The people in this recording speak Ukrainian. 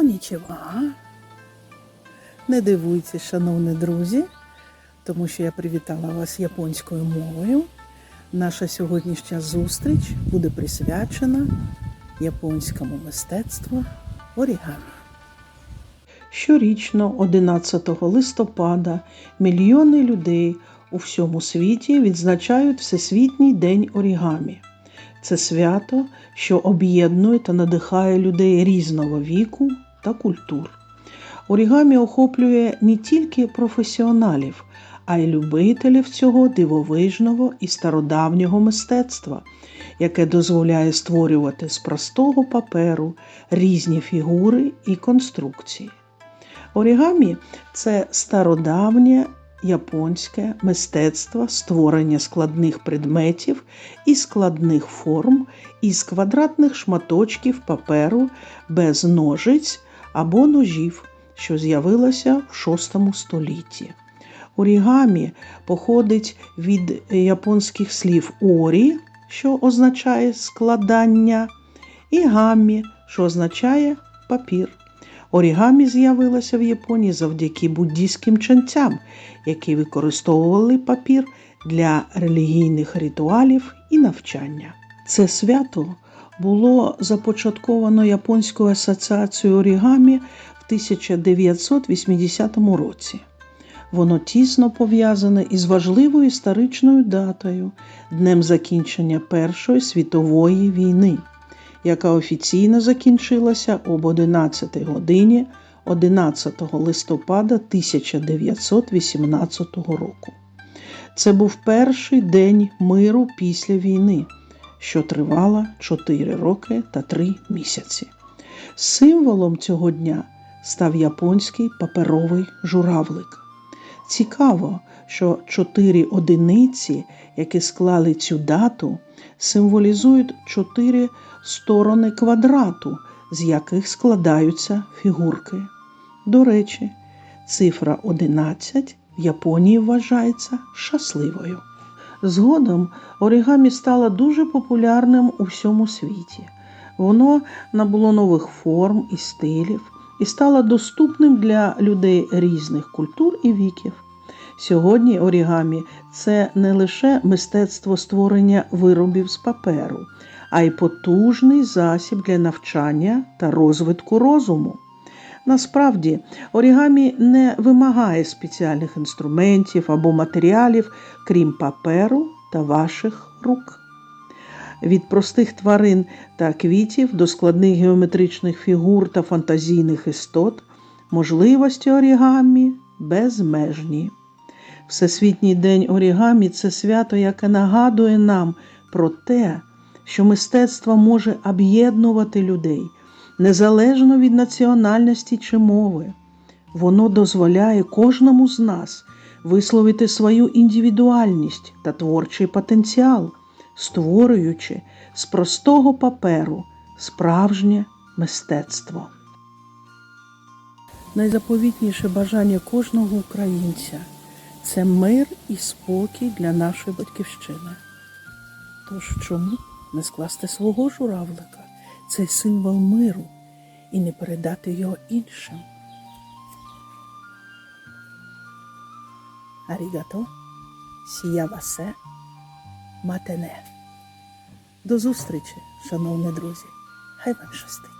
Конічева. Не дивуйтеся, шановні друзі, тому що я привітала вас японською мовою. Наша сьогоднішня зустріч буде присвячена японському мистецтву орігамі. Щорічно, 11 листопада, мільйони людей у всьому світі відзначають Всесвітній день орігамі. Це свято, що об'єднує та надихає людей різного віку та культур. Орігамі охоплює не тільки професіоналів, а й любителів цього дивовижного і стародавнього мистецтва, яке дозволяє створювати з простого паперу різні фігури і конструкції. Орігамі це стародавнє японське мистецтво створення складних предметів і складних форм із квадратних шматочків паперу без ножиць або ножів, що з'явилося в VI столітті. Орігамі походить від японських слів орі, що означає складання, і гаммі, що означає папір. Орігамі з'явилося в Японії завдяки буддійським ченцям, які використовували папір для релігійних ритуалів і навчання. Це свято було започатковано Японською асоціацією орігамі в 1980 році. Воно тісно пов'язане із важливою історичною датою днем закінчення Першої світової війни, яка офіційно закінчилася об 11 годині 11 листопада 1918 року. Це був перший день миру після війни, що тривала 4 роки та 3 місяці. Символом цього дня став японський паперовий журавлик. Цікаво, що чотири одиниці, які склали цю дату, символізують чотири сторони квадрату, з яких складаються фігурки. До речі, цифра 11 в Японії вважається щасливою. Згодом оригамі стало дуже популярним у всьому світі. Воно набуло нових форм і стилів і стало доступним для людей різних культур і віків. Сьогодні орігамі це не лише мистецтво створення виробів з паперу, а й потужний засіб для навчання та розвитку розуму. Насправді, орігамі не вимагає спеціальних інструментів або матеріалів, крім паперу та ваших рук. Від простих тварин та квітів до складних геометричних фігур та фантазійних істот можливості орігамі безмежні. Всесвітній день орігамі це свято, яке нагадує нам про те, що мистецтво може об'єднувати людей незалежно від національності чи мови. Воно дозволяє кожному з нас висловити свою індивідуальність та творчий потенціал, створюючи з простого паперу справжнє мистецтво. Найзаповітніше бажання кожного українця це мир і спокій для нашої батьківщини. Тож чому не скласти свого журавлика, цей символ миру, і не передати його іншим? Арігато, сіявасе, матене. До зустрічі, шановні друзі. Хай вам щастить.